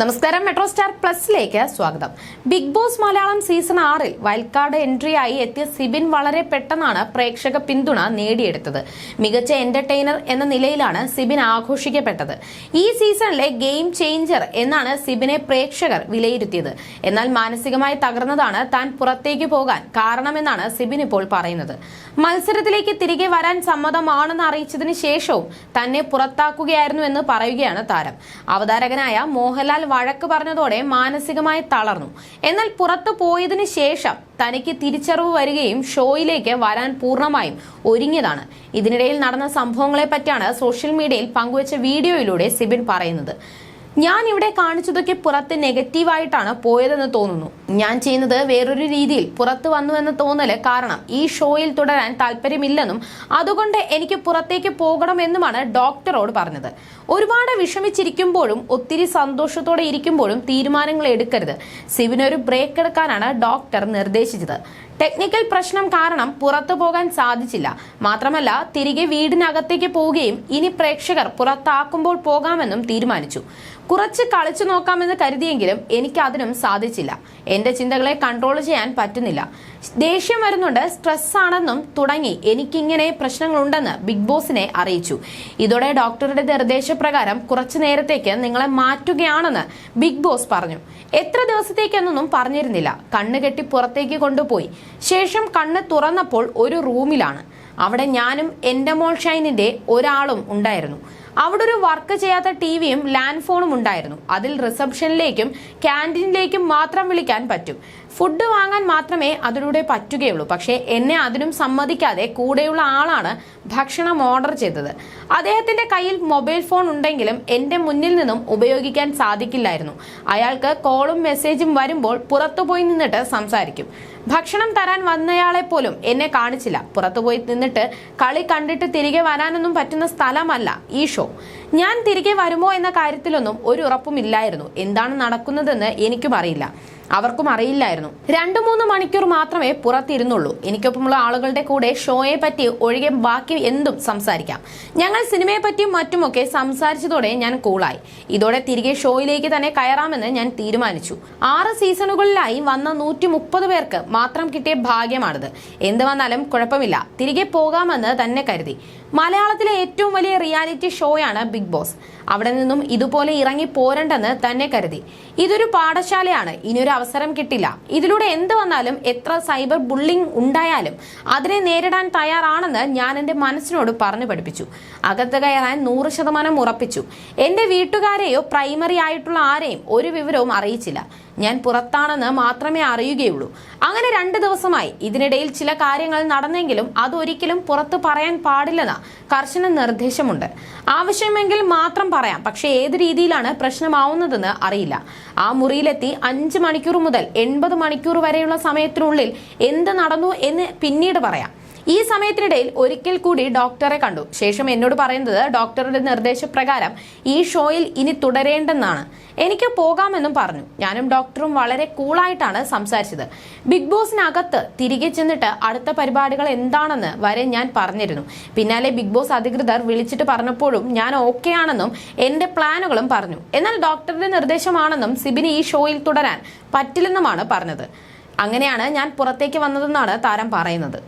നമസ്കാരം metro star പ്ലസിലേക്ക് സ്വാഗതം. ബിഗ് ബോസ് മലയാളം സീസൺ ആറിൽ വൈൽഡ് എൻട്രി ആയി എത്തിയ സിബിൻ വളരെ പെട്ടെന്നാണ് പ്രേക്ഷക പിന്തുണ നേടിയെടുത്തത്. മികച്ച എന്റർടൈനർ എന്ന നിലയിലാണ് സിബിൻ ആഘോഷിക്കപ്പെട്ടത്. ഈ സീസണിലെ ഗെയിം ചേഞ്ചർ എന്നാണ് സിബിനെ പ്രേക്ഷകർ വിലയിരുത്തിയത്. എന്നാൽ മാനസികമായി തകർന്നതാണ് താൻ പുറത്തേക്ക് പോകാൻ കാരണമെന്നാണ് സിബിൻ ഇപ്പോൾ പറയുന്നത്. മത്സരത്തിലേക്ക് തിരികെ വരാൻ സമ്മതമാണെന്ന് അറിയിച്ചതിന് ശേഷവും തന്നെ പുറത്താക്കുകയായിരുന്നു എന്ന് പറയുകയാണ് താരം. അവതാരകനായ മോഹൻലാൽ വഴക്ക് പറഞ്ഞതോടെ മാനസികമായി തളർന്നു. എന്നാൽ പുറത്തു പോയതിനു ശേഷം തനിക്ക് തിരിച്ചറിവ് വരികയും ഷോയിലേക്ക് വരാൻ പൂർണമായും ഒരുങ്ങിയതാണ്. ഇതിനിടയിൽ നടന്ന സംഭവങ്ങളെ പറ്റിയാണ് സോഷ്യൽ മീഡിയയിൽ പങ്കുവച്ച വീഡിയോയിലൂടെ സിബിൻ പറയുന്നത്. ഞാൻ ഇവിടെ കാണിച്ചതൊക്കെ പുറത്ത് നെഗറ്റീവായിട്ടാണ് പോയതെന്ന് തോന്നുന്നു. ഞാൻ ചെയ്യുന്നത് വേറൊരു രീതിയിൽ പുറത്ത് വന്നു എന്ന് തോന്നൽ കാരണം ഈ ഷോയിൽ തുടരാൻ താല്പര്യമില്ലെന്നും അതുകൊണ്ട് എനിക്ക് പുറത്തേക്ക് പോകണമെന്നുമാണ് ഡോക്ടറോട് പറഞ്ഞത്. ഒരുപാട് വിഷമിച്ചിരിക്കുമ്പോഴും ഒത്തിരി സന്തോഷത്തോടെ ഇരിക്കുമ്പോഴും തീരുമാനങ്ങൾ എടുക്കരുത്. സിവിനൊരു ബ്രേക്ക് എടുക്കാനാണ് ഡോക്ടർ നിർദ്ദേശിച്ചത്. ടെക്നിക്കൽ പ്രശ്നം കാരണം പുറത്തു പോകാൻ സാധിച്ചില്ല. മാത്രമല്ല തിരികെ വീടിനകത്തേക്ക് പോവുകയും ഇനി പ്രേക്ഷകർ പുറത്താക്കുമ്പോൾ പോകാമെന്നും തീരുമാനിച്ചു. കുറച്ച് കളിച്ചു നോക്കാമെന്ന് കരുതിയെങ്കിലും എനിക്ക് അതിനും സാധിച്ചില്ല. എന്റെ ചിന്തകളെ കൺട്രോൾ ചെയ്യാൻ പറ്റുന്നില്ല. ദേഷ്യം വരുന്നുണ്ട് സ്ട്രെസ് ആണെന്നും തുടങ്ങി. എനിക്കിങ്ങനെ പ്രശ്നങ്ങളുണ്ടെന്ന് ബിഗ് ബോസിനെ അറിയിച്ചു. ഇതോടെ ഡോക്ടറുടെ നിർദ്ദേശപ്രകാരം കുറച്ചു നേരത്തേക്ക് നിങ്ങളെ മാറ്റുകയാണെന്ന് ബിഗ് ബോസ് പറഞ്ഞു. എത്ര ദിവസത്തേക്കെന്നൊന്നും പറഞ്ഞിരുന്നില്ല. കണ്ണുകെട്ടി പുറത്തേക്ക് കൊണ്ടുപോയി. ശേഷം കണ്ണ് തുറന്നപ്പോൾ ഒരു റൂമിലാണ്. അവിടെ ഞാനും എന്റെ മോൾ ഷൈനിന്റെ ഒരാളും ഉണ്ടായിരുന്നു. അവിടെ ഒരു വർക്ക് ചെയ്യാത്ത ടി വിയും ലാൻഡ് ഫോണും ഉണ്ടായിരുന്നു. അതിൽ റിസപ്ഷനിലേക്കും ക്യാന്റീനിലേക്കും മാത്രം വിളിക്കാൻ പറ്റും. ഫുഡ് വാങ്ങാൻ മാത്രമേ അതിലൂടെ പറ്റുകയുള്ളൂ. പക്ഷേ എന്നെ അതിനും സമ്മതിക്കാതെ കൂടെയുള്ള ആളാണ് ഭക്ഷണം ഓർഡർ ചെയ്തത്. അദ്ദേഹത്തിന്റെ കയ്യിൽ മൊബൈൽ ഫോൺ ഉണ്ടെങ്കിലും എന്റെ മുന്നിൽ നിന്നും ഉപയോഗിക്കാൻ സാധിക്കില്ലായിരുന്നു. അയാൾക്ക് കോളും മെസ്സേജും വരുമ്പോൾ പുറത്തുപോയി നിന്നിട്ട് സംസാരിക്കും. ഭക്ഷണം തരാൻ വന്നയാളെ പോലും എന്നെ കാണിച്ചില്ല. പുറത്തുപോയി നിന്നിട്ട് കളി കണ്ടിട്ട് തിരികെ വരാനൊന്നും പറ്റുന്ന സ്ഥലമല്ല ഈ ഷോ. ഞാൻ തിരികെ വരുമോ എന്ന കാര്യത്തിലൊന്നും ഒരു ഉറപ്പുമില്ലായിരുന്നു. എന്താണ് നടക്കുന്നതെന്ന് എനിക്കും അറിയില്ല. അവർക്കും അറിയില്ലായിരുന്നു. രണ്ടു മൂന്ന് മണിക്കൂർ മാത്രമേ പുറത്തിരുന്നുള്ളൂ. എനിക്കൊപ്പമുള്ള ആളുകളുടെ കൂടെ ഷോയെ പറ്റി ഒഴികെ ബാക്കി എന്തും സംസാരിക്കാം. ഞങ്ങൾ സിനിമയെ പറ്റിയും മറ്റുമൊക്കെ സംസാരിച്ചതോടെ ഞാൻ കൂളായി. ഇതോടെ തിരികെ ഷോയിലേക്ക് തന്നെ കയറാമെന്ന് ഞാൻ തീരുമാനിച്ചു. ആറ് സീസണുകളിലായി വന്ന നൂറ്റി മുപ്പത് പേർക്ക് മാത്രം കിട്ടിയ ഭാഗ്യമാണിത്. എന്ത് വന്നാലും കുഴപ്പമില്ല. തിരികെ പോകാമെന്ന് തന്നെ കരുതി. മലയാളത്തിലെ ഏറ്റവും വലിയ റിയാലിറ്റി ഷോയാണ് ബിഗ് ബോസ്. അവിടെ നിന്നും ഇതുപോലെ ഇറങ്ങി പോരണ്ടെന്ന് തന്നെ കരുതി. ഇതൊരു പാഠശാലയാണ്. ഇനിയൊരു അവസരം കിട്ടില്ല. ഇതിലൂടെ എന്ത് വന്നാലും എത്ര സൈബർ ബുള്ളിംഗ് ഉണ്ടായാലും അതിനെ നേരിടാൻ തയ്യാറാണെന്ന് ഞാൻ എന്റെ മനസ്സിനോട് പറഞ്ഞു പഠിപ്പിച്ചു. അകത്ത് കയറാൻ നൂറ് ശതമാനം ഉറപ്പിച്ചു. എന്റെ വീട്ടുകാരെയോ പ്രൈമറി ആയിട്ടുള്ള ആരെയും ഒരു വിവരവും അറിയിച്ചില്ല. ഞാൻ പുറത്താണെന്ന് മാത്രമേ അറിയുകയുള്ളൂ. അങ്ങനെ രണ്ട് ദിവസമായി. ഇതിനിടയിൽ ചില കാര്യങ്ങൾ നടന്നെങ്കിലും അതൊരിക്കലും പുറത്ത് പറയാൻ പാടില്ലെന്ന കർശന നിർദ്ദേശമുണ്ട്. ആവശ്യമെങ്കിൽ മാത്രം പറയാം. പക്ഷേ ഏത് രീതിയിലാണ് പ്രശ്നമാവുന്നതെന്ന് അറിയില്ല. ആ മുറിയിലെത്തി അഞ്ച് മണിക്കൂർ മുതൽ എൺപത് മണിക്കൂർ വരെയുള്ള സമയത്തിനുള്ളിൽ എന്ത് നടന്നു എന്ന് പിന്നീട് പറയാം. ഈ സമയത്തിനിടയിൽ ഒരിക്കൽ കൂടി ഡോക്ടറെ കണ്ടു. ശേഷം എന്നോട് പറയുന്നത് ഡോക്ടറുടെ നിർദ്ദേശപ്രകാരം ഈ ഷോയിൽ ഇനി തുടരേണ്ടെന്നാണ്. എനിക്ക് പോകാമെന്നും പറഞ്ഞു. ഞാനും ഡോക്ടറും വളരെ കൂളായിട്ടാണ് സംസാരിച്ചത്. ബിഗ് ബോസിനകത്ത് തിരികെ ചെന്നിട്ട് അടുത്ത പരിപാടികൾ എന്താണെന്ന് വരെ ഞാൻ പറഞ്ഞിരുന്നു. പിന്നാലെ ബിഗ് ബോസ് അധികൃതർ വിളിച്ചിട്ട് പറഞ്ഞപ്പോഴും ഞാൻ ഓക്കെ ആണെന്നും എന്റെ പ്ലാനുകളും പറഞ്ഞു. എന്നാൽ ഡോക്ടറുടെ നിർദ്ദേശമാണെന്നും സിബിന് ഈ ഷോയിൽ തുടരാൻ പറ്റില്ലെന്നുമാണ് പറഞ്ഞത്. അങ്ങനെയാണ് ഞാൻ പുറത്തേക്ക് വന്നതെന്നാണ് താരം പറയുന്നത്.